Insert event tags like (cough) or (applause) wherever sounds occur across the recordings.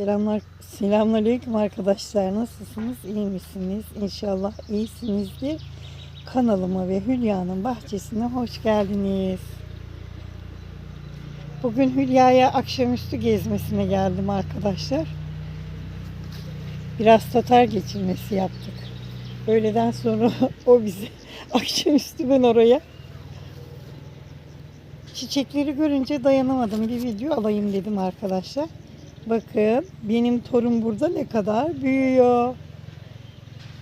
Selamlar, selamünaleyküm arkadaşlar. Nasılsınız? İyi misiniz? İnşallah iyisinizdir. Kanalıma ve Hülya'nın bahçesine hoş geldiniz. Bugün Hülya'ya akşamüstü gezmesine geldim arkadaşlar. Biraz tatar geçirmesi yaptık. Öğleden sonra (laughs) o bizi (laughs) akşamüstü ben oraya. Çiçekleri görünce dayanamadım. Bir video alayım dedim arkadaşlar. Bakın benim torun burada ne kadar büyüyor.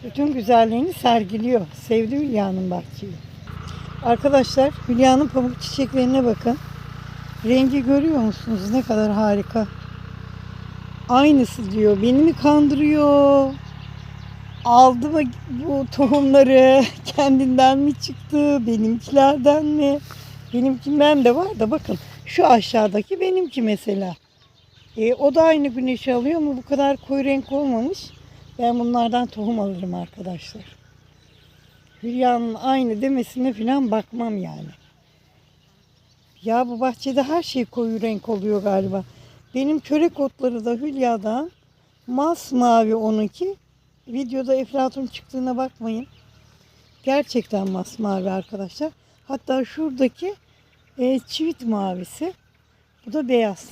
Bütün güzelliğini sergiliyor. Sevdi Hülya'nın bahçeyi. Arkadaşlar Hülya'nın pamuk çiçeklerine bakın. Rengi görüyor musunuz? Ne kadar harika. Aynısı diyor. Beni mi kandırıyor? Aldı mı bu tohumları? (laughs) Kendinden mi çıktı? Benimkilerden mi? Benimkinden de var da bakın. Şu aşağıdaki benimki mesela. E, o da aynı güneşi alıyor ama bu kadar koyu renk olmamış. Ben bunlardan tohum alırım arkadaşlar. Hülya'nın aynı demesine falan bakmam yani. Ya bu bahçede her şey koyu renk oluyor galiba. Benim çörek otları da Hülya'dan masmavi onunki. Videoda eflatun çıktığına bakmayın. Gerçekten masmavi arkadaşlar. Hatta şuradaki e, çivit mavisi. Bu da beyaz.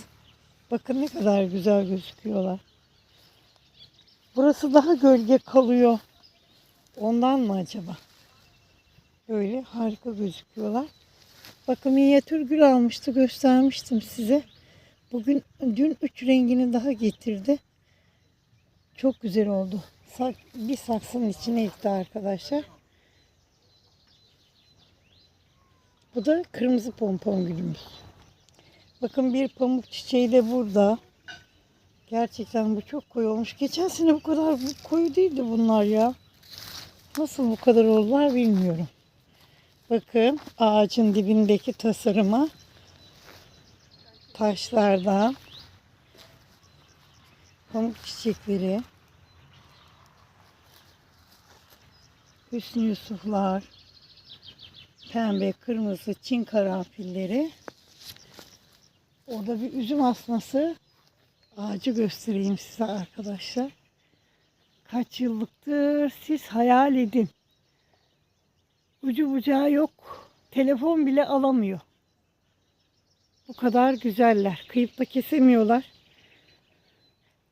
Bakın ne kadar güzel gözüküyorlar. Burası daha gölge kalıyor. Ondan mı acaba? Böyle harika gözüküyorlar. Bakın minyatür gül almıştı göstermiştim size. Bugün dün üç rengini daha getirdi. Çok güzel oldu. Bir saksının içine ekti arkadaşlar. Bu da kırmızı pompon gülümüz. Bakın bir pamuk çiçeği de burada. Gerçekten bu çok koyu olmuş. Geçen sene bu kadar bu koyu değildi bunlar ya. Nasıl bu kadar oldular bilmiyorum. Bakın ağacın dibindeki tasarıma taşlardan pamuk çiçekleri Hüsnü Yusuflar pembe, kırmızı çin karanfilleri Orada bir üzüm asması ağacı göstereyim size arkadaşlar. Kaç yıllıktır siz hayal edin. Ucu bucağı yok. Telefon bile alamıyor. Bu kadar güzeller. Kıyıp da kesemiyorlar.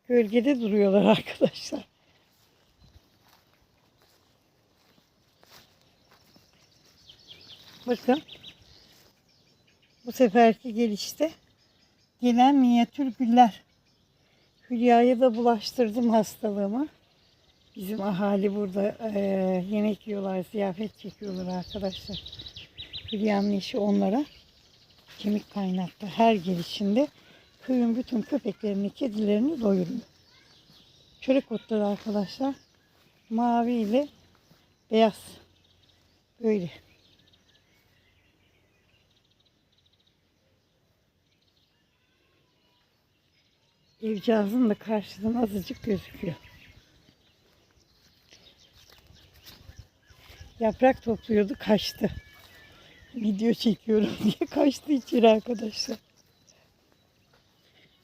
Gölgede duruyorlar (laughs) arkadaşlar. Bakın. Bu seferki gelişte gelen minyatür güller. Hülya'ya da bulaştırdım hastalığımı. Bizim ahali burada e, yemek yiyorlar, ziyafet çekiyorlar arkadaşlar. Hülya'nın işi onlara kemik kaynattı. Her gelişinde köyün bütün köpeklerini, kedilerini doyuruyor. Çörek otları arkadaşlar mavi ile beyaz. Böyle. Evcağızın da karşıdan azıcık gözüküyor. Yaprak topluyordu kaçtı. Video çekiyorum (laughs) diye kaçtı içeri arkadaşlar.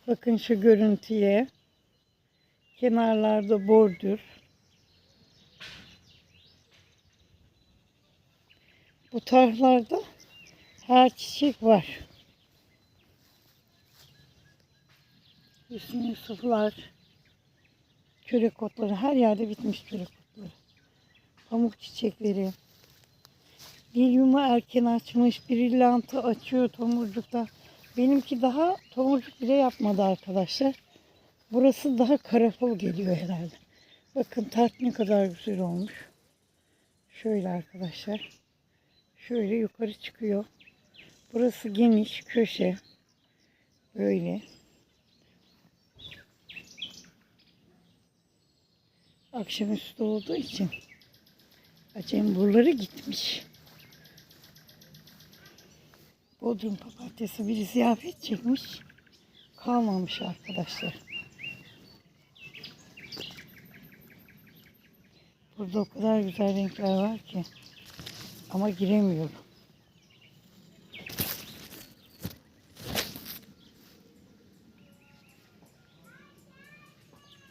Bakın şu görüntüye. Kenarlarda bordür. Bu tarhlarda her çiçek var. Hüsnü Yusuflar, çörek otları her yerde bitmiş çörek otları. Pamuk çiçekleri. Lilyuma erken açmış, brillantı açıyor tomurcukta. Benimki daha tomurcuk bile yapmadı arkadaşlar. Burası daha karafıl geliyor herhalde. Bakın tart ne kadar güzel olmuş. Şöyle arkadaşlar. Şöyle yukarı çıkıyor. Burası geniş köşe. Böyle. Akşamüstü olduğu için acem buraları gitmiş. Bodrum papatyası bir ziyafet çekmiş. Kalmamış arkadaşlar. Burada o kadar güzel renkler var ki. Ama giremiyorum.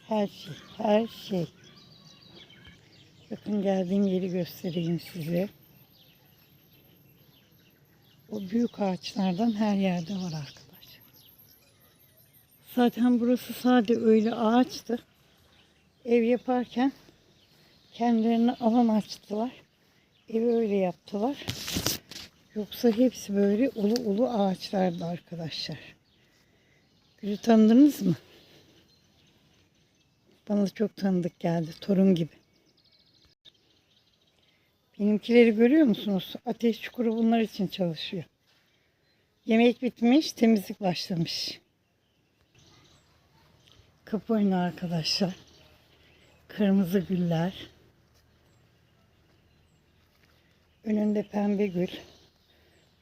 Her şey, her şey. Bakın geldiğim yeri göstereyim size. O büyük ağaçlardan her yerde var arkadaşlar. Zaten burası sade öyle ağaçtı. Ev yaparken kendilerine alan açtılar. Evi öyle yaptılar. Yoksa hepsi böyle ulu ulu ağaçlardı arkadaşlar. Gülü tanıdınız mı? Bana çok tanıdık geldi. Torun gibi. Benimkileri görüyor musunuz? Ateş çukuru bunlar için çalışıyor. Yemek bitmiş, temizlik başlamış. Kapı oyunu arkadaşlar. Kırmızı güller. Önünde pembe gül.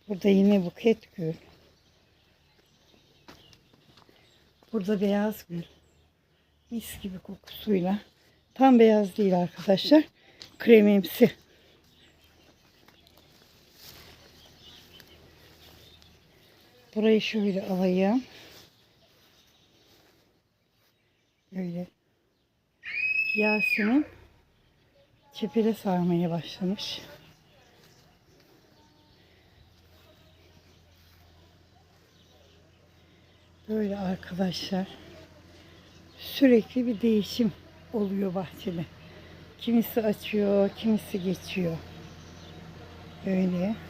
Burada yine buket gül. Burada beyaz gül. Mis gibi kokusuyla. Tam beyaz değil arkadaşlar. Kremimsi. Burayı şöyle alayım. Böyle. Yasemin çepere sarmaya başlamış. Böyle arkadaşlar. Sürekli bir değişim oluyor bahçede. Kimisi açıyor, kimisi geçiyor. Böyle.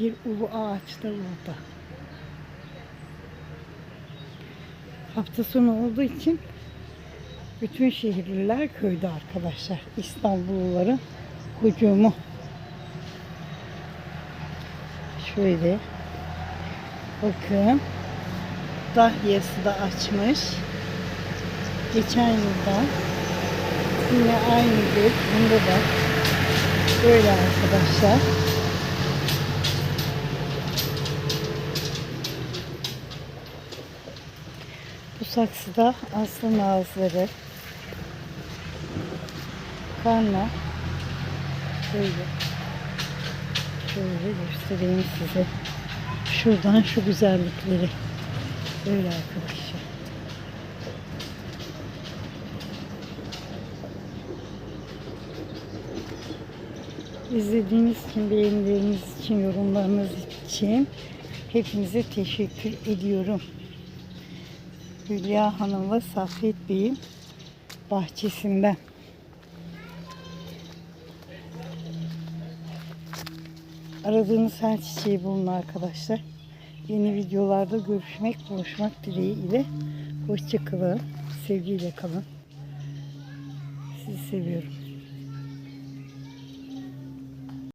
Bir ulu ağaç da burada. Hafta sonu olduğu için bütün şehirliler köyde arkadaşlar. İstanbulluların hucumu. Şöyle. Bakın. Dahyası da açmış. Geçen yılda yine aynı gün. Bunda da böyle arkadaşlar. Saksıda aslan ağızları. Karna. Şöyle. Şöyle göstereyim size. Şuradan şu güzellikleri. Böyle arkadaşlar. İzlediğiniz için, beğenileriniz için, yorumlarınız için hepinize teşekkür ediyorum. Hülya Hanım'la Saffet Bey'in bahçesinden. Aradığınız her çiçeği bulun arkadaşlar. Yeni videolarda görüşmek, buluşmak dileğiyle. Hoşçakalın. Sevgiyle kalın. Sizi seviyorum.